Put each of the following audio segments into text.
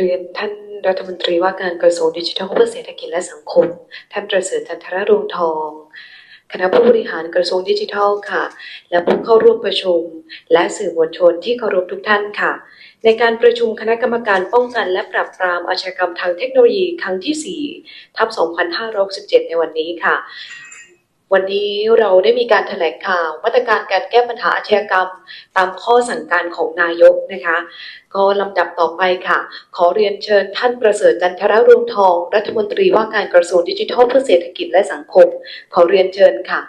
เรียนท่านรัฐมนตรีว่าการกระทรวงดิจิทัลเพื่อเศรษฐกิจและสังคม ท่านประเสริฐจันทรรวงทอง คณะผู้บริหารกระทรวงดิจิทัลค่ะ และผู้เข้าร่วมประชุม และสื่อมวลชนที่เคารพทุกท่านค่ะ ในการประชุมคณะกรรมการป้องกันและปราบปรามอาชญากรรมทางเทคโนโลยีครั้งที่4ทับ2567 ในวันนี้ค่ะ วันนี้เราได้มีการแถลงข่าวมาตรการการแก้ปัญหาอาชญากรรม ตามข้อสั่งการของนายกนะคะ ก็ลำดับต่อไปค่ะ ขอเรียนเชิญท่านประเสริฐจันทรรวงทอง รัฐมนตรีว่าการกระทรวงดิจิทัลเพื่อเศรษฐกิจและสังคม ขอเรียนเชิญค่ะ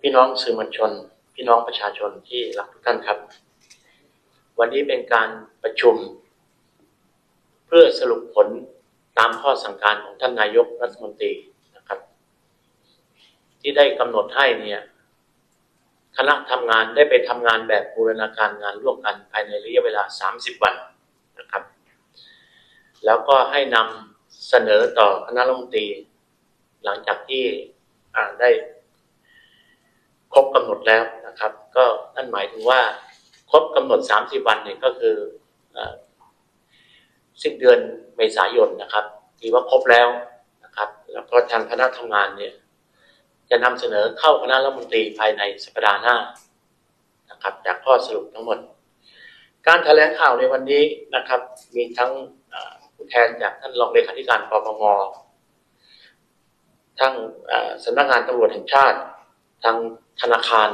พี่น้องสื่อมวลชน พี่น้องประชาชนที่รักทุกท่านครับ วันนี้เป็นการประชุม เพื่อสรุปผลตามข้อสั่งการของท่านนายกรัฐมนตรี ที่ได้กำหนดให้เนี่ยคณะทำงานได้ไปทำงานแบบบูรณาการงานร่วมกันภายในระยะเวลา 30 วันนะครับ แล้วก็ให้นำเสนอต่อคณะรัฐมนตรี หลังจากที่ได้ครบกำหนดแล้วนะครับ ก็นั่นหมายถึงว่าครบกำหนด 30 วันเนี่ยก็คืออสิ้นเดือนเมษายนนะครับถือว่าครบแล้วนะครับ แล้วก็ทางคณะทำงานเนี่ย จะนำเสนอเข้าคณะรัฐมนตรีภายในสัปดาห์หน้านะครับจากข้อสรุปทั้งหมด การแถลงข่าวในวันนี้นะครับ มีทั้งผู้แทนจากท่านรองเลขาธิการปปงทั้งสำนักงานตำรวจแห่งชาติทางธนาคาร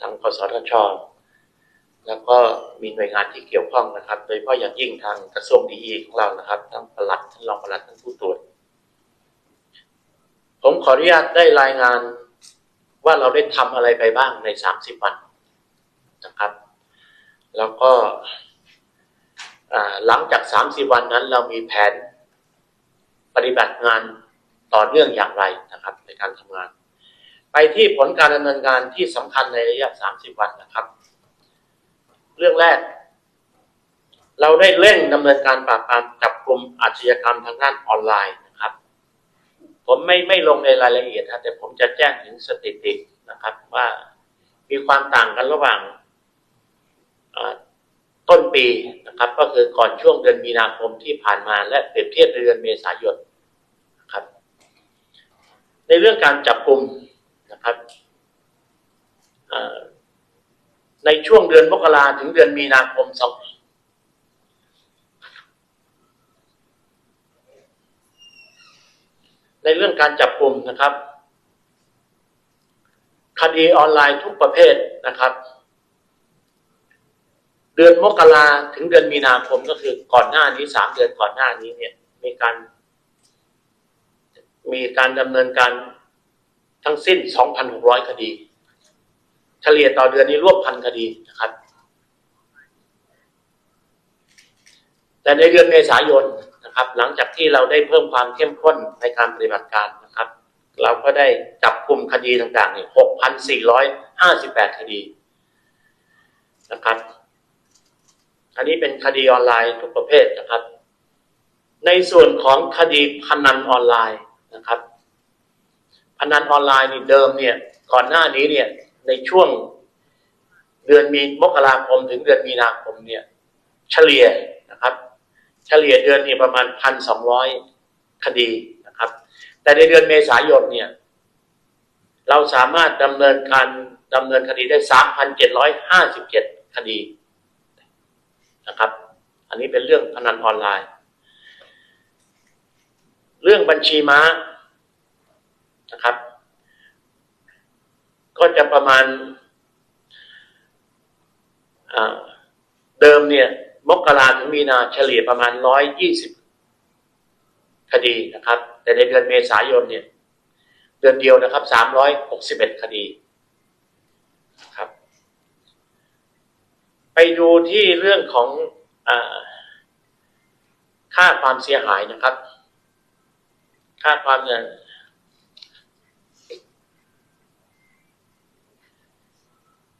ทางกสทช แล้วก็มีหน่วยงานที่เกี่ยวข้องนะครับ โดยเฉพาะอย่างยิ่งทางกระทรวงดีอีของเรานะครับทั้งปลัดท่านรองปลัดท่านผู้ตรวจ ผมขออนุญาตได้รายงานว่าเราได้ทำอะไรไปบ้างใน 30 วันนะครับ แล้วก็หลังจาก 30 วันนั้นเรามีแผนปฏิบัติงานต่อเนื่องอย่างไรนะครับ ในการทำงาน ไปที่ผลการดำเนินงานที่สำคัญในระยะ 30 วันนะครับ เรื่องแรก เราได้เร่งดำเนินการปราบปรามจับกลุ่มอาชญากรรมทางด้านออนไลน์ ผมไม่ไม่ลงในรายละเอียดนะแต่ผมจะแจ้งถึงสถิตินะครับว่ามีความต่างกันระหว่างต้นปีนะครับ ก็คือก่อนช่วงเดือนมีนาคมที่ผ่านมา และเปรียบเทียบในเดือนเมษายนนะครับ ในเรื่องการจับกลุ่มนะครับในช่วงเดือนมกราถึงเดือนมีนาคมสอง ในเรื่องการจับกลุ่มนะครับ คดีออนไลน์ทุกประเภทนะครับ เดือนมกราถึงเดือนมีนาคมก็คือก่อนหน้านี้สามเดือนก่อนหน้านี้เนี่ย มีการ มีการดำเนินการทั้งสิ้น 2,600 คดี เฉลี่ยต่อเดือนนี้ร่วมพันคดีนะครับ แต่ในเดือนเมษายน นะครับ หลังจากที่เราได้เพิ่มความเข้มข้นในการปฏิบัติการนะครับ เราก็ได้จับกลุ่มคดีต่างๆเนี่ย6,458คดีนะครับ อันนี้เป็นคดีออนไลน์ทุกประเภทนะครับ ในส่วนของคดีพนันออนไลน์นะครับ พนันออนไลน์นี่เดิมเนี่ยก่อนหน้านี้เนี่ยในช่วงเดือนมีมกราคมถึงเดือนมีนาคมเนี่ย เฉลี่ยนะครับ เฉลี่ยเดือนนี่ประมาณพันสองร้อยคดีนะครับ แต่ในเดือนเมษายนเนี่ย เราสามารถดำเนินการดำเนินคดีได้สามพันเจ็ดร้อยห้าสิบเจ็ดคดีนะครับ อันนี้เป็นเรื่องพนันออนไลน์ เรื่องบัญชีม้านะครับ ก็จะประมาณเดิมเนี่ย มกราถึงมีนาเฉลี่ยประมาณร้อยยี่สิบคดีนะครับ แต่ในเดือนเมษายนเนี่ย เดือนเดียวนะครับสามร้อยหกสิบเอ็ดคดีนะครับ ไปดูที่เรื่องของอค่าความเสียหายนะครับ ค่าความเนี่ย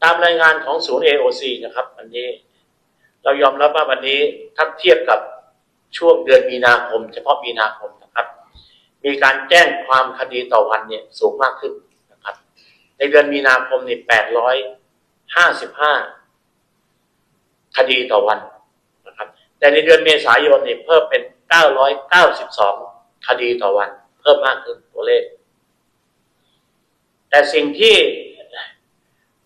ตามรายงานของศูนย์ AOC นะครับวันนี้ เรายอมรับว่าวันนี้ถ้าเทียบกับช่วงเดือนมีนาคม เฉพาะมีนาคมนะครับ มีการแจ้งความคดีต่อวันเนี่ยสูงมากขึ้นนะครับ ในเดือนมีนาคมนี่แปดร้อยห้าสิบห้าคดีต่อวันนะครับ แต่ในเดือนเมษายนเนี่ยเพิ่มเป็น992คดีต่อวัน เพิ่มมากขึ้นตัวเลข แต่สิ่งที่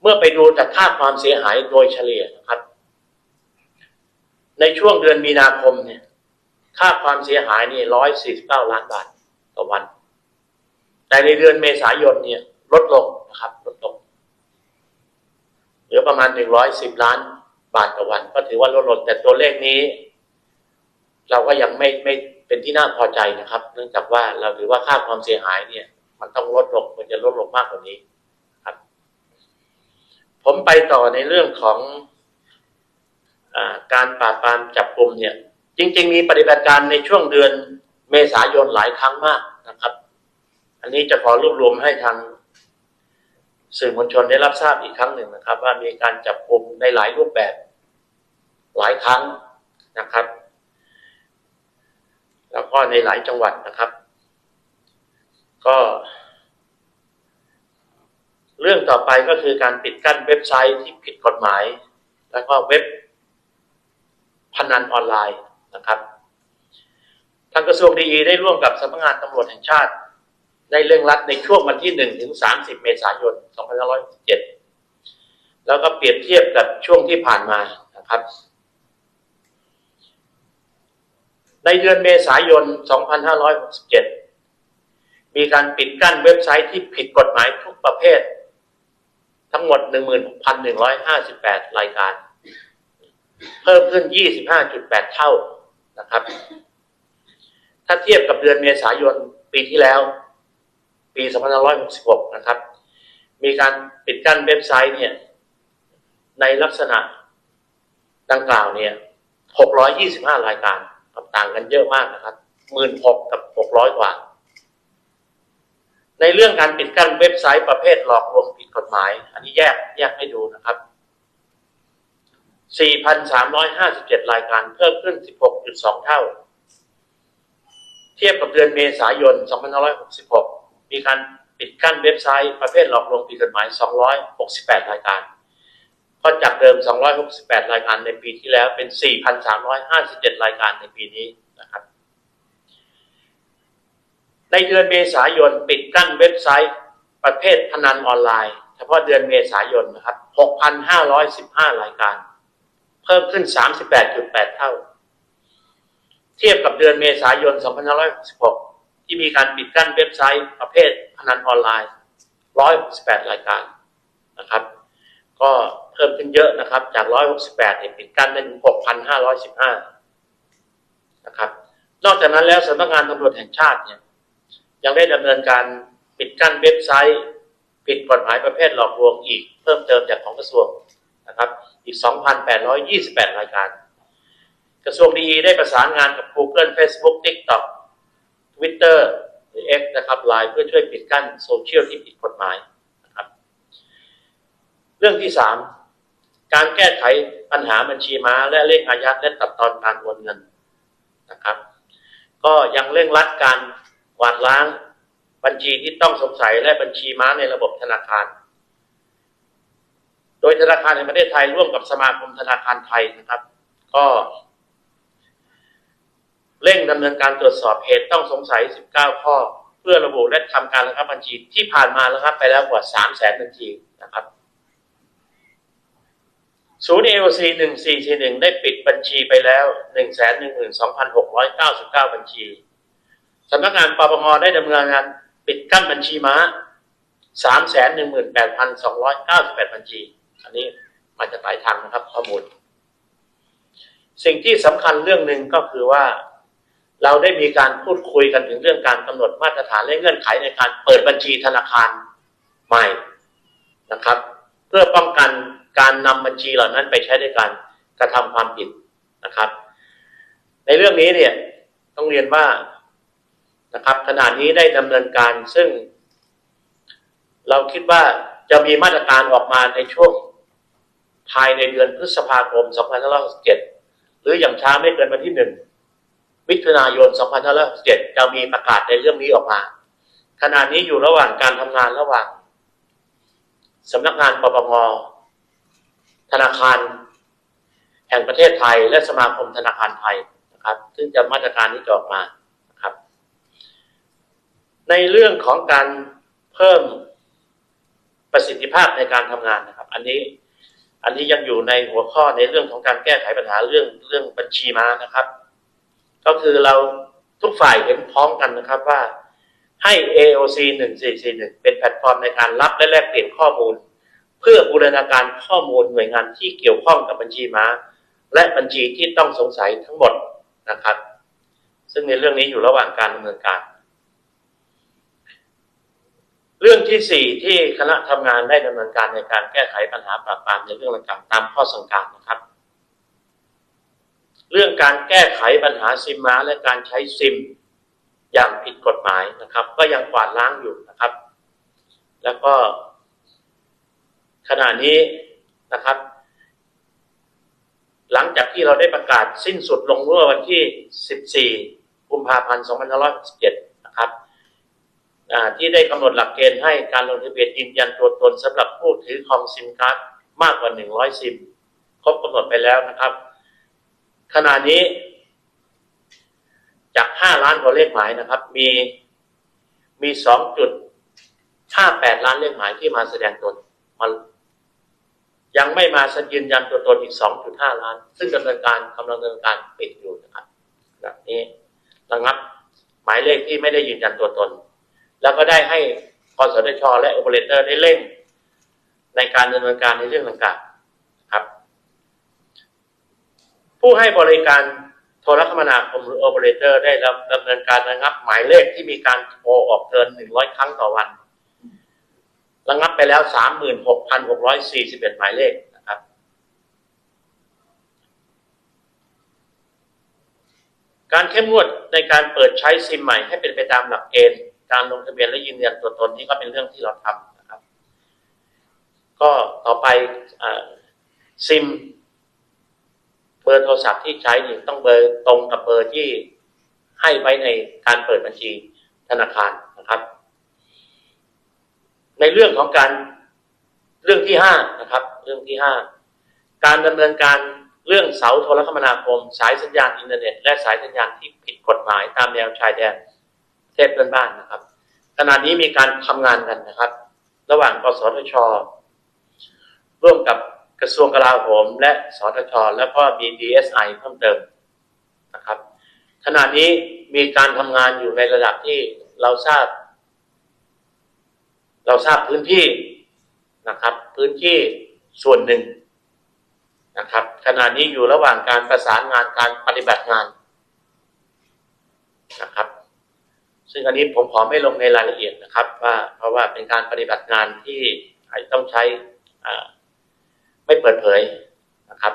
เมื่อไปดูจากค่าความเสียหายโดยเฉลี่ยนะครับ ในช่วงเดือนมีนาคมเนี่ย ค่าความเสียหายนี่ร้อยสี่สิบเก้าล้านบาทต่อวัน แต่ในเดือนเมษายนเนี่ย ลดลงนะครับ ลดลงเหลือประมาณหนึ่งร้อยสิบล้านบาทต่อวัน ก็ถือว่าลดลงแต่ตัวเลขนี้ เราก็ยังไม่ไม่เป็นที่น่าพอใจนะครับ เนื่องจากว่าเราถือว่าค่าความเสียหายเนี่ย มันต้องลดลงควรจะลดลงมากกว่านี้ครับ ผมไปต่อในเรื่องของ การปราบปรามจับกลุ่มเนี่ย จริง ๆ มีปฏิบัติการในช่วงเดือนเมษายนหลายครั้งมากนะครับ อันนี้จะขอรวบรวมให้ทางสื่อมวลชนได้รับทราบอีกครั้งหนึ่งนะครับ ว่ามีการจับกลุ่มในหลายรูปแบบ หลายครั้งนะครับ แล้วก็ในหลายจังหวัดนะครับ ก็ เรื่องต่อไปก็คือการปิดกั้นเว็บไซต์ที่ผิดกฎหมาย แล้วก็เว็บ พนันออนไลน์นะครับทางกระทรวงดีได้ร่วมกับสำนักงานตำรวจแห่งชาติ ได้เร่งรัดในช่วงวันที่1ถึง30 เมษายน 2567 แล้วก็เปรียบเทียบกับช่วงที่ผ่านมานะครับ ในเดือนเมษายน 2567 มีการปิดกั้นเว็บไซต์ที่ผิดกฎหมายทุกประเภท ทั้งหมด 16,158 รายการ เพิ่มขึ้น 25.8 เท่านะครับ ถ้าเทียบกับเดือนเมษายนปีที่แล้ว ปี 2566 นะครับ มีการปิดกั้นเว็บไซต์เนี่ย ในลักษณะดังกล่าวเนี่ย 625 รายการต่างกันเยอะมากนะครับ 16,000 กับ 600 กว่า ในเรื่องการปิดกั้นเว็บไซต์ประเภทหลอกลวงผิดกฎหมาย อันนี้แยกแยกให้ดูนะครับ 4,357 รายการเพิ่มขึ้น 16.2 เท่า เทียบกับเดือนเมษายน 2566 มีการปิดกั้นเว็บไซต์ประเภทหลอกลวงผิดกฎหมาย 268 รายการก็จากเดิม 268 รายการในปีที่แล้วเป็น 4,357 รายการในปีนี้นะครับ ในเดือนเมษายนปิดกั้นเว็บไซต์ประเภทพนันออนไลน์ เฉพาะเดือนเมษายนนะครับ 6,515 รายการ เพิ่มขึ้น 38.8 เท่า เทียบกับเดือนเมษายน 2566 ที่มีการปิดกั้นเว็บไซต์ประเภทพนันออนไลน์ 168 รายการนะครับ ก็เพิ่มขึ้นเยอะนะครับ จาก 168เนี่ยปิดกั้นได้ถึง 6,515 นะครับ นอกจากนั้นแล้วสำนักงานตำรวจแห่งชาติเนี่ยยังได้ดำเนินการปิดกั้นเว็บไซต์ผิดกฎหมายประเภทหลอกลวงอีก เพิ่มเติมจากของกระทรวงนะครับ อีก 2,828 รายการ กระทรวงดีได้ประสานงานกับ Google Facebook TikTok Twitter หรือ X นะครับไลน์เพื่อช่วยปิดกั้นโซเชียลที่ผิดกฎหมายนะครับเรื่องที่ 3 การแก้ไขปัญหาบัญชีม้า และเร่งอายัดและตัดตอนการโอนเงินนะครับ ก็ยังเร่งรัดการกวาดล้างบัญชีที่ต้องสงสัยและบัญชีม้าในระบบธนาคาร ดยธนาคารแห่งประเทศไทยร่วมกับสมาคมธนาคารไทยนะครับ ก็ เร่งดำเนินการตรวจสอบเหตุต้องสงสัย 19 ข้อ เพื่อระบุและทำการระงับบัญชีที่ผ่านมาระงับ ไปแล้วกว่า 3 0 0แสนบัญชีนะครับศูนย์ AOC 1441 ได้ปิดบัญชีไปแล้ว 112,699 บัญชีสำนักงานปปงได้ดำเนินงานปิดกั้นบัญชีม้า 318,298 บัญชี อันนี้มาจากหลายทางนะครับ ข้อมูล สิ่งที่สำคัญเรื่องหนึ่งก็คือว่า เราได้มีการพูดคุยกันถึงเรื่องการกำหนดมาตรฐานและเงื่อนไขในการเปิดบัญชีธนาคารใหม่นะครับ เพื่อป้องกันการนำบัญชีเหล่านั้นไปใช้ในการกระทำความผิดนะครับ ในเรื่องนี้เนี่ยต้องเรียนว่านะครับขณะนี้ได้ดำเนินการซึ่ง เราคิดว่าจะมีมาตรการออกมาในช่วง ภายในเดือนพฤษภาคม 2567 หรืออย่างช้าไม่เกินวันที่หนึ่งมิถุนายน 2567 จะมีประกาศในเรื่องนี้ออกมา ขณะนี้อยู่ระหว่างการทำงานระหว่างสำนักงานปปง ธนาคาร แห่งประเทศไทย และสมาคมธนาคารไทยนะครับ ซึ่งจะมาตรการนี้จะออกมานะครับ ในเรื่องของการเพิ่มประสิทธิภาพในการทำงานนะครับ อันนี้ อันนี้ยังอยู่ในหัวข้อในเรื่องของการแก้ไขปัญหาเรื่องเรื่องบัญชีม้านะครับ ก็คือเราทุกฝ่ายเห็นพร้องกันนะครับว่าให้ AOC 1441 เป็นแพลตฟอร์มในการรับและแลกเปลี่ยนข้อมูล เพื่อบูรณาการข้อมูลหน่วยงานที่เกี่ยวข้องกับบัญชีม้า และบัญชีที่ต้องสงสัยทั้งหมดนะครับ ซึ่งในเรื่องนี้อยู่ระหว่างการดำเนินการ รื่องที่สี่ที่คณะทำงานได้ดำเนินการในการแก้ไขปัญหาปราบปรามในเรื่องต่างๆตามข้อสั่งการนะครับ เรื่องการแก้ไขปัญหาซิมม้าและการใช้ซิม อย่างผิดกฎหมายนะครับ ก็ยังกวาดล้างอยู่นะครับ แล้วก็ขณะนี้นะครับ หลังจากที่เราได้ประกาศสิ้นสุดลงเมื่อวันที่ 14 กุมภาพันธ์ 2567นะครับอ่า ที่ได้กำหนดหลักเกณฑ์ให้การลงทะเบียนยืนยันตัวตนสำหรับผู้ถือคองซิมการ์ดมากกว่า 100 ซิมครบกำหนดไปแล้วนะครับ ขณะนี้ จาก 5 ล้านกว่าเลขหมายนะครับ มีมี 2.58 ล้านเลขหมายที่มาแสดงตนมายังไม่มายืนยันตัวตนอีก 2.5 ล้าน ซึ่งดำเนินการกำลังดำเนินการปิดอยู่นะครับแบบนี้ระงับหมายเลขที่ไม่ได้ยืนยันตัวตน แล้วก็ได้ให้กสทช และโอเปอเรเตอร์ได้เร่ง ในการดำเนินการในเรื่องต่างๆครับ ผู้ให้บริการโทรคมนาคมหรือโอเปอเรเตอร์ได้รับดำเนินการระงับหมายเลขที่มีการโทรออกเกิน 100 ครั้งต่อวันระงับไปแล้ว 36,641 หมายเลขนะครับ การเข้มงวดในการเปิดใช้ซิมใหม่ให้เป็นไปตามหลักเกณฑ์ การลงทะเบียนและยืนยันตัวตนนี่ก็เป็นเรื่องที่เราทำนะครับ ก็ต่อไปอซิมเบอร์โทรศัพท์ที่ใช้นี่ต้องเบอร์ตรงกับเบอร์ที่ให้ไว้ในการเปิดบัญชีธนาคารนะครับ ในเรื่องของการเรื่องที่ห้านะครับ เรื่องที่ห้าการดำเนินการเรื่องเสาโทรคมนาคม สายสัญญาณอินเทอร์เน็ต และสายสัญญาณที่ผิดกฎหมายตามแนวชายแดน เทศเพื่อนบ้านนะครับ ขณะนี้มีการทำงานกันนะครับ ระหว่างกสทช ร่วมกับกระทรวงกลาโหม และสทช แล้วก็มี DSI เพิ่มเติมนะครับ ขณะนี้มีการทำงานอยู่ในระดับที่เราทราบ เราทราบพื้นที่นะครับ พื้นที่ส่วนหนึ่งนะครับ ขณะนี้อยู่ระหว่างการประสานงานการปฏิบัติงานนะครับ ซึ่งอันนี้ผมขอไม่ลงในรายละเอียดนะครับว่าเพราะว่าเป็นการปฏิบัติงานที่ต้องใช้ไม่เปิดเผยนะครับ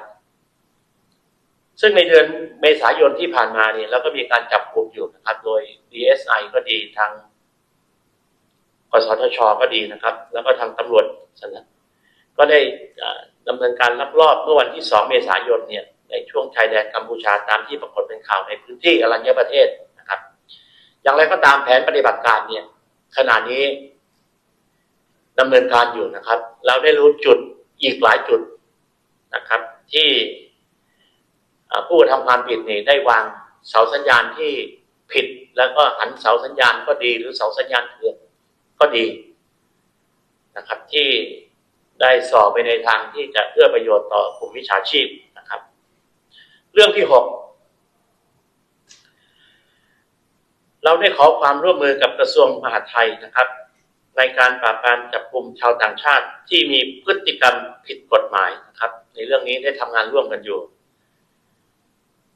ซึ่งในเดือนเมษายนที่ผ่านมาเนี่ยเราก็มีการจับกลุ่มอยู่นะครับ โดย DSI ก็ดีทางกสทชก็ดีนะครับ แล้วก็ทางตำรวจสนะก็ได้ดำเนินการลักลอบเมื่อวันที่ 2 เมษายนเนี่ยในช่วงชายแดนกัมพูชาตามที่ปรากฏเป็นข่าวในพื้นที่อรัญญประเทศ อย่างไรก็ตามแผนปฏิบัติการเนี่ยขณะนี้ดำเนินการอยู่นะครับ เราได้รู้จุดอีกหลายจุดนะครับ ที่ผู้กระทำความผิดนี่ได้วางเสาสัญญาณที่ผิดแล้วก็หันเสาสัญญาณก็ดี หรือเสาสัญญาณเถื่อนก็ดีนะครับ ที่ได้สอบไปในทางที่จะเอื้อประโยชน์ต่อกลุ่มวิชาชีพนะครับ เรื่องที่หก เราได้ขอความร่วมมือกับกระทรวงมหาดไทยนะครับ ในการปราบปรามจับกลุ่มชาวต่างชาติที่มีพฤติกรรมผิดกฎหมายนะครับ ในเรื่องนี้ได้ทำงานร่วมกันอยู่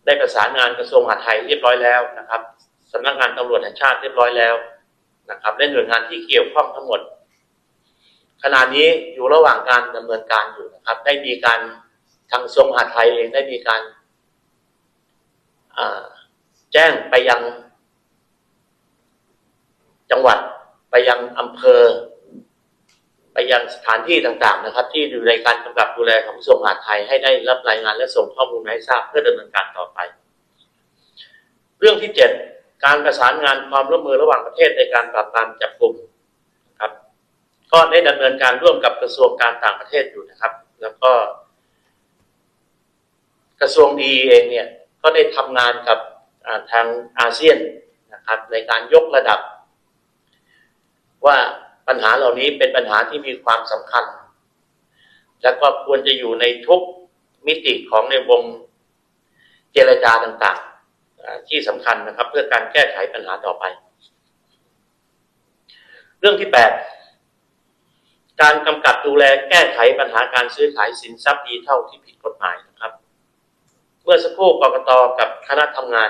ได้ประสานงานกระทรวงมหาดไทยเรียบร้อยแล้วนะครับสำนักงานตำรวจแห่งชาติเรียบร้อยแล้วนะครับและหน่วยงานที่เกี่ยวข้องทั้งหมด ขณะนี้อยู่ระหว่างการดำเนินการอยู่นะครับ ได้มีการทางกระทรวงมหาดไทยเองได้มีการแจ้งไปยัง จังหวัดไปยังอำเภอ ไปยังสถานที่ต่างๆ นะครับ ที่อยู่ในการกำกับดูแลของกระทรวงมหาดไทยให้ได้รับรายงานและส่งข้อมูลให้ทราบเพื่อดำเนินการต่อไป เรื่องที่เจ็ดการประสานงานความร่วมมือระหว่างประเทศในการปราบปรามจับกลุ่มครับ ก็ได้ดำเนินการร่วมกับกระทรวงการต่างประเทศอยู่นะครับ แล้วก็ กระทรวงดีเองเนี่ยก็ได้ทำงานกับทางอาเซียนนะครับ ในการยกระดับ ว่าปัญหาเหล่านี้เป็นปัญหาที่มีความสำคัญ แล้วก็ควรจะอยู่ในทุกมิติของในวงเจรจาต่างๆ ที่สำคัญนะครับ เพื่อการแก้ไขปัญหาต่อไป เรื่องที่แปดการกำกับดูแลแก้ไขปัญหาการซื้อขายสินทรัพย์ดิจิทัลที่ผิดกฎหมายนะครับ เมื่อสักครู่กกตกับคณะทำงาน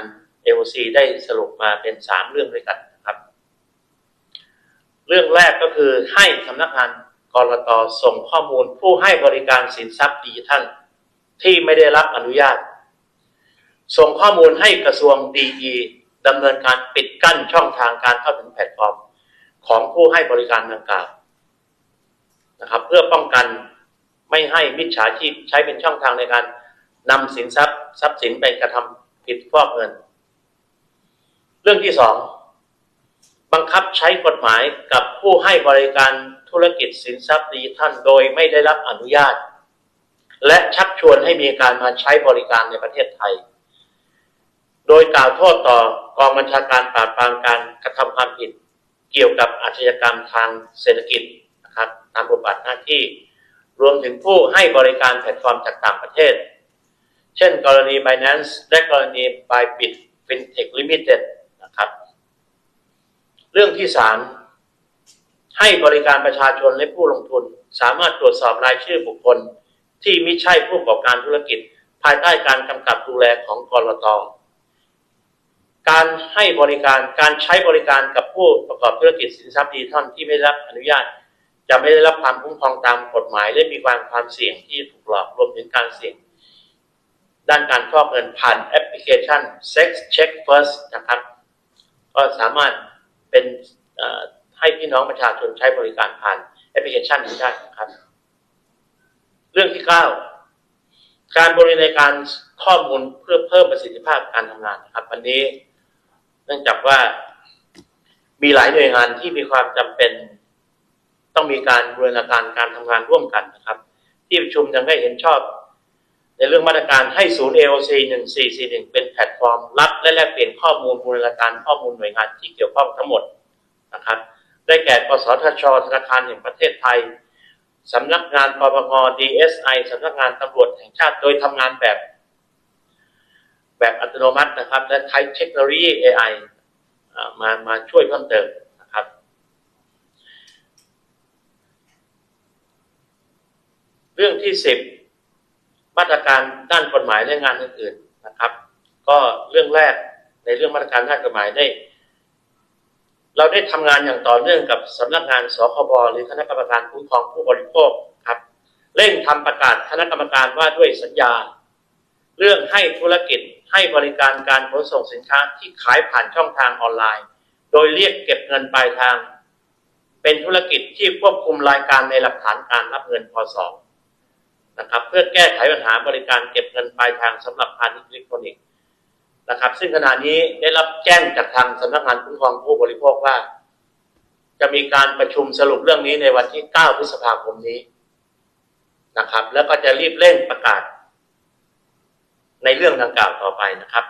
LC ได้สรุปมาเป็นสามเรื่องด้วยกัน เรื่องแรกก็คือให้สำนักงานกรตส่งข้อมูลผู้ให้บริการสินทรัพย์ดิจิทัลที่ไม่ได้รับอนุญาต ส่งข้อมูลให้กระทรวงดีดำเนินการปิดกั้นช่องทางการเข้าถึงแพลตฟอร์ม ของผู้ให้บริการดังกล่าวนะครับ เพื่อป้องกันไม่ให้มิจฉาชีพใช้เป็นช่องทางในการนำสินทรัพย์ ทรัพย์สินไปกระทำผิดฟอกเงิน เรื่องที่สอง บังคับใช้กฎหมายกับผู้ให้บริการธุรกิจสินทรัพย์ดิจิทัลโดยไม่ได้รับอนุญาต และชักชวนให้มีการมาใช้บริการในประเทศไทย โดยกล่าวโทษต่อกองบัญชาการปราบปรามการกระทำความผิด เกี่ยวกับอาชญากรรมทางเศรษฐกิจนะครับตามบทบาทหน้าที่ รวมถึงผู้ให้บริการแพลตฟอร์มจากต่างประเทศ เช่น กรณี Binance และกรณี Bybit Fintech Limited นะครับ เรื่องที่สามให้บริการประชาชนและผู้ลงทุน สามารถตรวจสอบรายชื่อบุคคล ที่ไม่ใช่ผู้ประกอบการธุรกิจ ภายใต้การกำกับดูแลของกรตการให้บริการการใช้บริการกับผู้ประกอบธุรกิจสินทรัพย์ดิจิทัลที่ไม่รับอนุญาต จะไม่ได้รับความคุ้มครองตามกฎหมาย และมีความความเสี่ยงที่ถูกหลอกรวมถึงการเสี่ยง ด้านการฟอกเงินผ่านแอปพลิเคชัน Sex Check First นะครับ ก็สามารถ เป็นให้พี่น้องประชาชนใช้บริการผ่านแอปพลิเคชันนี้ได้นะครับ เรื่องที่เก้าการบริการข้อมูลเพื่อเพิ่มประสิทธิภาพการทำงานนะครับ วันนี้ เนื่องจากว่ามีหลายหน่วยงานที่มีความจำเป็น ต้องมีการบูรณาการการทำงานร่วมกันนะครับ ที่ประชุมยังได้เห็นชอบ ในเรื่องมาตรการให้ศูนย์ AOC 1441 เป็นแพล อร์มรับและแลกเปลี่ยนข้อมูลบูรณาการข้อมูลหน่วยงานที่เกี่ยวข้องทั้งหมดนะครับ ได้แก่กสทชธนาคารแห่งประเทศไทยสำนักงานปปง DSI สไอสำนักงานตำรวจแห่งชาติโดยทำงานแบบ แบบอัตโนมัตินะครับ และใช้เทคโนโลยี AI อ่ามามาช่วยเพิ่มเติมนะครับ เรื่องที่สิบมาตรการด้านกฎหมายและงานอื่นๆนะครับ ก็เรื่องแรกในเรื่องมาตรการด้านกฎหมายได้ เราได้ทำงานอย่างต่อเนื่องกับสำนักงานสคบหรือคณะกรรมการคุ้มครองผู้บริโภคครับ เร่งทำประกาศคณะกรรมการว่าด้วยสัญญา เรื่องให้ธุรกิจให้บริการการขนส่งสินค้าที่ขายผ่านช่องทางออนไลน์ โดยเรียกเก็บเงินปลายทาง เป็นธุรกิจที่ควบคุมรายการในหลักฐานการรับเงินพศนะครับเพื่อแก้ไขปัญหาบริการเก็บเงินปลายทางสำหรับพาณิชย์อิเล็กทรอนิกส์ นะครับ ซึ่งขณะนี้ได้รับแจ้งจากทางสำนักงานคุ้มครองผู้บริโภคว่า จะมีการประชุมสรุปเรื่องนี้ในวันที่ 9 พฤษภาคมนี้นะครับ แล้วก็จะรีบเร่งประกาศ ในเรื่องดังกล่าวต่อไปนะครับ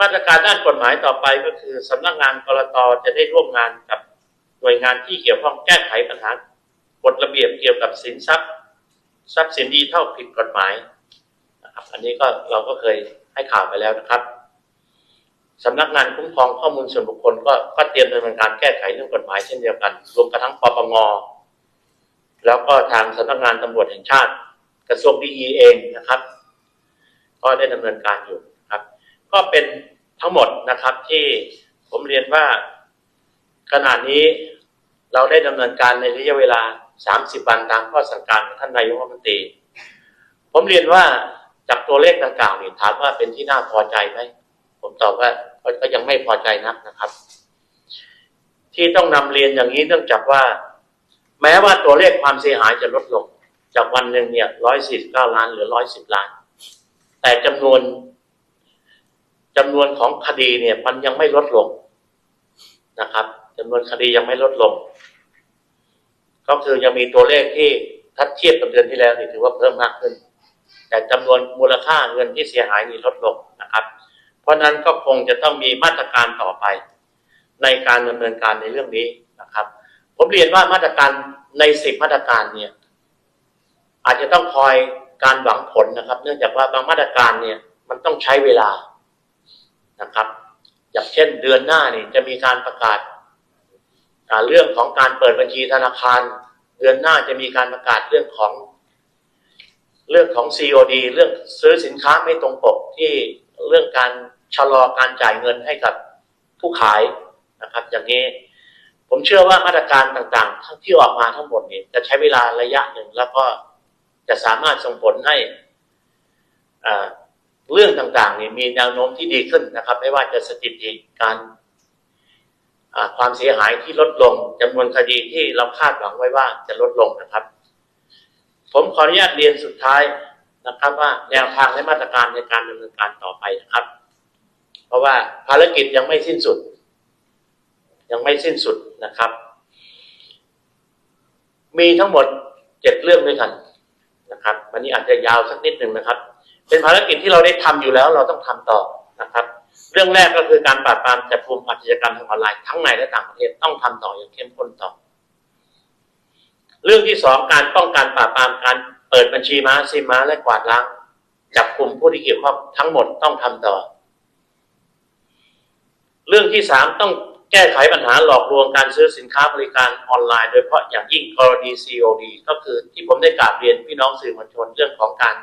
มาตรการด้านกฎหมายต่อไปก็คือสำนักงานกรตจะได้ร่วมงานกับหน่วยงานที่เกี่ยวข้องแก้ไขปัญหากฎระเบียบเกี่ยวกับสินทรัพย์ ทรัพย์สินดีเท่าผิดกฎหมาย นะครับ อันนี้ก็เราก็เคยให้ข่าวไปแล้วนะครับสำนักงานคุ้มครองข้อมูลส่วนบุคคลก็ก็เตรียมดำเนินการแก้ไขเรื่องกฎหมายเช่นเดียวกัน รวมกระทั่งปปงแล้วก็ทางสำนักงานตำรวจแห่งชาติ กระทรวงดีเองนะครับ ก็ได้ดำเนินการอยู่ครับ ก็เป็นทั้งหมดนะครับที่ผมเรียนว่าขณะนี้เราได้ดำเนินการในระยะเวลา 30 วันตามข้อสั่งการของท่านนายกรัฐมนตรี ผมเรียนว่า จากตัวเลขดังกล่าวนี่ถามว่าเป็นที่น่าพอใจไหมผมตอบว่าก็ยังไม่พอใจนักนะครับ ที่ต้องนำเรียนอย่างนี้เนื่องจากว่า แม้ว่าตัวเลขความเสียหายจะลดลง จากวันหนึ่งเนี่ยร้อยสี่สิบเก้าล้านหลือร้อยสิบล้าน แต่จำนวนจำนวนของคดีเนี่ย มันยังไม่ลดลงนะครับจำนวนคดียังไม่ลดลง ก็คือยังมีตัวเลขที่ถ้าเทียบกับเดือนที่แล้วนี่ถือว่าเพิ่มมากขึ้น แต่จำนวนมูลค่าเงินที่เสียหายนี่ลดลงนะครับ เพราะฉะนั้นก็คงจะต้องมีมาตรการต่อไป ในการดำเนินการในเรื่องนี้นะครับ ผมเรียนว่ามาตรการในสิบมาตรการเนี่ย อาจจะต้องคอยการหวังผลนะครับ เนื่องจากว่าบางมาตรการเนี่ยมันต้องใช้เวลานะครับ อย่างเช่นเดือนหน้านี่จะมีการประกาศเรื่องของการเปิดบัญชีธนาคาร เดือนหน้าจะมีการประกาศเรื่องของ เรื่องของ COD เรื่องซื้อสินค้าไม่ตรงปกที่เรื่องการชะลอการจ่ายเงินให้กับผู้ขายนะครับ อย่างนี้ ผมเชื่อว่ามาตรการต่างๆ ที่ออกมาทั้งหมดนี่ยจะใช้เวลาระยะหนึ่งแล้วก็จะสามารถส่งผลให้เรื่องต่างๆนี่มีแนวโน้มที่ดีขึ้นนะครับ ไม่ว่าจะสถิติการความเสียหายที่ลดลงจำนวนคดีที่เราคาดหวังไว้ว่าจะลดลงนะครับ ผมขออนุญาตเรียนสุดท้ายนะครับ ว่าแนวทางและมาตรการในการดำเนินการต่อไปนะครับ เพราะว่าภารกิจยังไม่สิ้นสุด ยังไม่สิ้นสุดนะครับ มีทั้งหมดเจ็ดเรื่องด้วยกันนะครับ วันนี้อาจจะยาวสักนิดหนึ่งนะครับ เป็นภารกิจที่เราได้ทำอยู่แล้ว เราต้องทำต่อนะครับ เรื่องแรกก็คือการปราบปรามจับกลุ่มอาชญากรรมทางออนไลน์ทั้งในและต่างประเทศต้องทำต่ออย่างเข้มข้นต่อ เรื่องที่สองการป้องกันปราบปรามการเปิดบัญชีม้าซิมม้าและกวาดล้างจับกลุ่มผู้ที่เกี่ยวข้องทั้งหมดต้องทำต่อ เรื่องที่สามต้องแก้ไขปัญหาหลอกลวงการซื้อสินค้าบริการออนไลน์ โดยเฉพาะอย่างยิ่งกรณี COD ก็คือที่ผมได้กราบเรียนพี่น้องสื่อมวลชนเรื่องของการ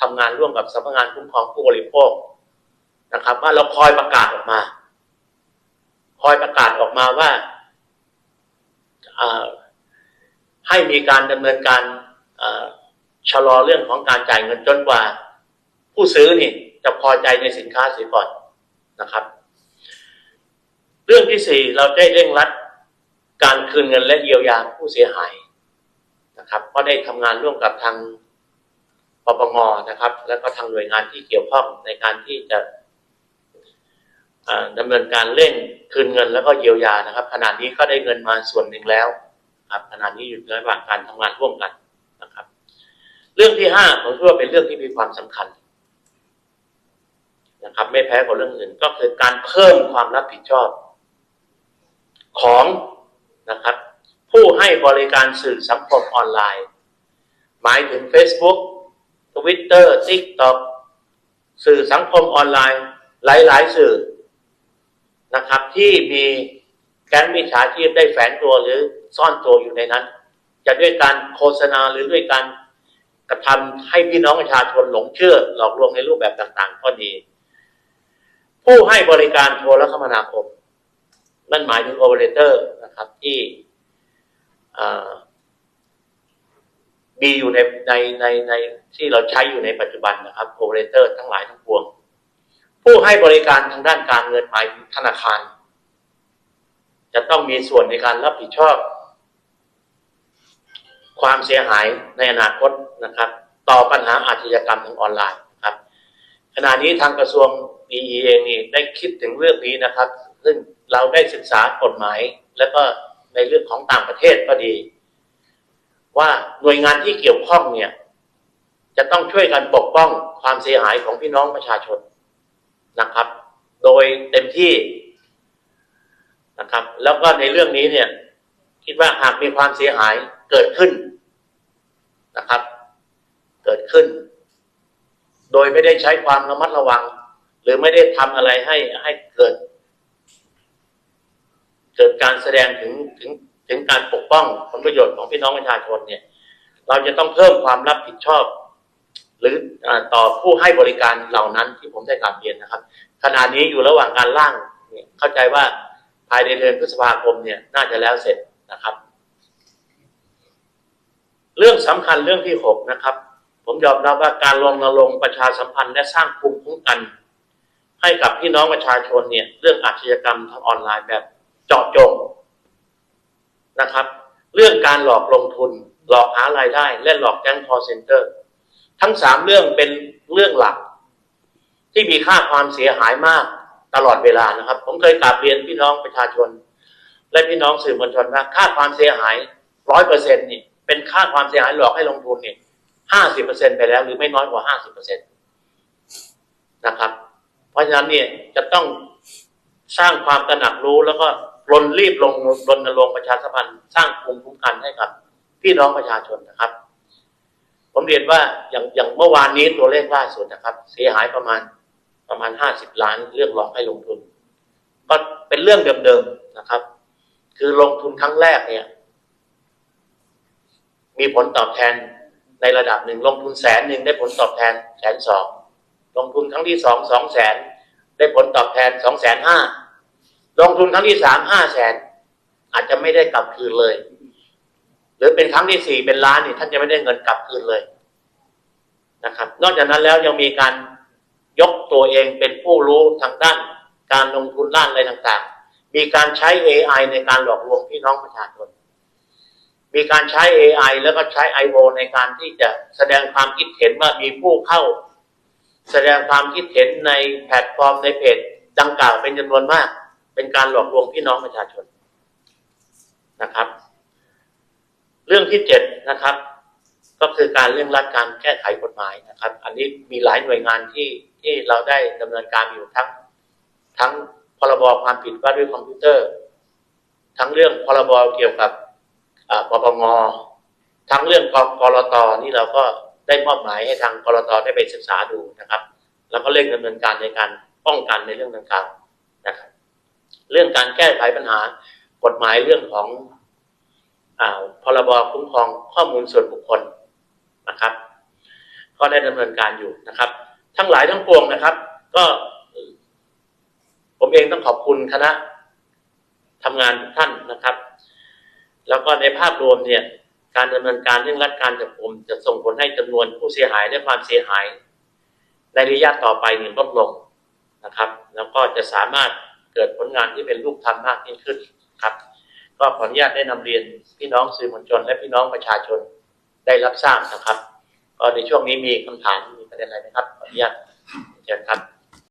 ทำงานร่วมกับสำนักงานคุ้มครองผู้บริโภคนะครับ ว่าเราคอยประกาศออกมา คอยประกาศออกมาว่าอ่า ให้มีการดำเนินการชะลอเรื่องของการจ่ายเงินจนกว่า ผู้ซื้อนี่จะพอใจในสินค้าเสียก่อนนะครับ เรื่องที่สี่เราได้เร่งรัดการคืนเงินและเยียวยาผู้เสียหายนะครับ ก็ได้ทำงานร่วมกับทางปปงนะครับ แล้วก็ทางหน่วยงานที่เกี่ยวข้องในการที่จะอ่าดำเนินการเร่งคืนเงินแล้วก็เยียวยานะครับขณะนี้ก็ได้เงินมาส่วนหนึ่งแล้ว ครับขณะนี้อยู่ระหว่างการทำงานร่วมกันนะครับ เรื่องที่ห้าผมคิดว่าเป็นเรื่องที่มีความสำคัญนะครับ ไม่แพ้กับเรื่องอื่นก็คือการเพิ่มความรับผิดชอบ ของนะครับ ผู้ให้บริการสื่อสังคมออนไลน์ หมายถึง Facebook Twitter TikTok สื่อสังคมออนไลน์ หลาย ๆ สื่อนะครับ ที่มีแก๊งมิจฉาชีพได้แฝงตัวหรือ ซ่อนตัวอยู่ในนั้น จะด้วยการโฆษณาหรือด้วยการกระทำให้พี่น้องประชาชนหลงเชื่อ หลอกลวงในรูปแบบต่าง ๆ ก็ดี ผู้ให้บริการโทรคมนาคม นั่นหมายถึงโอเปอเรเตอร์นะครับที่มีอยู่ในในในในที่เราใช้อยู่ในปัจจุบันนะครับโอเปอเรเตอร์ทั้งหลายทั้งปวง ผู้ให้บริการทางด้านการเงินหมายถึงธนาคาร จะต้องมีส่วนในการรับผิดชอบ ความเสียหายในอนาคตนะครับ ต่อปัญหาอาชญากรรมทางออนไลน์ครับ ขณะนี้ทางกระทรวงดีเองนี่ได้คิดถึงเรื่องนี้นะครับ ซึ่งเราได้ศึกษากฎหมาย แล้วก็ในเรื่องของต่างประเทศก็ดี ว่าหน่วยงานที่เกี่ยวข้องเนี่ย จะต้องช่วยกันปกป้องความเสียหายของพี่น้องประชาชนนะครับ โดยเต็มที่นะครับ แล้วก็ในเรื่องนี้เนี่ย คิดว่าหากมีความเสียหาย เกิดขึ้นนะครับ เกิดขึ้น โดยไม่ได้ใช้ความระมัดระวัง หรือไม่ได้ทำอะไรให้ให้เกิด เกิดการแสดงถึงถึงถึงการปกป้องผลประโยชน์ของพี่น้องประชาชนเนี่ย เราจะต้องเพิ่มความรับผิดชอบ หรืออต่อผู้ให้บริการเหล่านั้นที่ผมได้กล่าวเรียนนะครับขณะนี้อยู่ระหว่างการร่างเข้าใจว่าภายในเดือนพฤษภาคมเนี่ย น่าจะแล้วเสร็จนะครับ เรื่องสำคัญเรื่องที่หกนะครับ ผมยอมรับว่าการรณรงค์ประชาสัมพันธ์และสร้างภูมิคุ้มกัน ให้กับพี่น้องประชาชนเนี่ย เรื่องอาชญากรรมทางออนไลน์แบบเจาะจงนะครับ เรื่องการหลอกลงทุน หลอกหารายได้ และหลอกแก๊ง call center ทั้งสามเรื่องเป็นเรื่องหลัก ที่มีค่าความเสียหายมากตลอดเวลานะครับ ผมเคยกราบเรียนพี่น้องประชาชน และพี่น้องสื่อมวลชนว่าค่าความเสียหายร้อยเปอร์เซ็นต์นี่ เป็นค่าความเสียหายหลอกให้ลงทุนเนี่ยห้าสิบเปอร์เซ็นไปแล้ว หรือไม่น้อยกว่าห้าสิบเปอร์เซ็นตนะครับ เพราะฉะนั้นเนี่ยจะต้องสร้างความตระหนักรู้แล้วก็รนรีบลงรณรงค์ประชาสัมพันธ์สร้างภูมิคุ้มกันให้กับพี่น้องประชาชนนะครับ ผมเรียนว่าอย่างอย่างเมื่อวานนี้ตัวเลขล่าสุดนะครับ เสียหายประมาณประมาณห้าสิบล้านเรื่องหลอกให้ลงทุน ก็เป็นเรื่องเดิมๆนะครับ คือลงทุนครั้งแรกเนี่ย มีผลตอบแทนในระดับหนึ่งลงทุนแสนหนึ่งได้ผลตอบแทนแสนสองลงทุนครั้งที่สองสองแสนได้ผลตอบแทนสองแสนห้าลงทุนครั้งที่สามห้าแสนอาจจะไม่ได้กลับคืนเลย หรือเป็นครั้งที่สี่เป็นล้านนี่ท่านจะไม่ได้เงินกลับคืนเลยนะครับ นอกจากนั้นแล้วยังมีการยกตัวเองเป็นผู้รู้ทางด้าน การลงทุนด้านอะไรต่างๆ มีการใช้ AI ในการหลอกลวงพี่น้องประชาชน มีการใช้ AI แล้วก็ใช้ I.O. ในการที่จะแสดงความคิดเห็นว่ามีผู้เข้า แสดงความคิดเห็นในแพลตฟอร์มในเพจดังกล่าวเป็นจำนวนมาก เป็นการหลอกลวงพี่น้องประชาชนนะครับ เรื่องที่เจ็ดนะครับ ก็คือการเรื่องรัดการแก้ไขกฎหมายนะครับ อันนี้มีหลายหน่วยงานที่ที่เราได้ดำเนินการอยู่ทั้ง ทั้งพรบความผิดว่าด้วยคอมพิวเตอร์ ทั้งเรื่องพรบเกี่ยวกับ ปปงทั้งเรื่องกกรตนี่เราก็ได้มอบหมายให้ทางกรตได้ไปศึกษาดูนะครับ แล้วก็เร่งดำเนินการในการป้องกันในเรื่องดังกล่าวนะครับเรื่องการแก้ไขปัญหากฎหมายเรื่องของอ่าพรบคุ้มครองข้อมูลส่วนบุคคลนะครับ ก็ได้ดำเนินการอยู่นะครับ ทั้งหลายทั้งปวงนะครับ ก็ ผมเองต้องขอบคุณคณะทำงานทุกท่านนะครับ แล้วก็ในภาพรวมเนี่ยการดำเนินการเรื่องรัดการจับกลุ่มจะส่งผลให้จำนวนผู้เสียหายและความเสียหาย ในระยะต่อไปเนี่ยลดลงนะครับ แล้วก็จะสามารถเกิดผลงานที่เป็นรูปธรรมมากยิ่งขึ้นครับ ก็ขออนุญาตได้นำเรียนพี่น้องสื่อมวลชน และพี่น้องประชาชนได้รับทราบนะครับ ก็ในช่วงนี้มีคำถามมีประเด็นอะไรไหมครับขออนุญาตเชิญครับ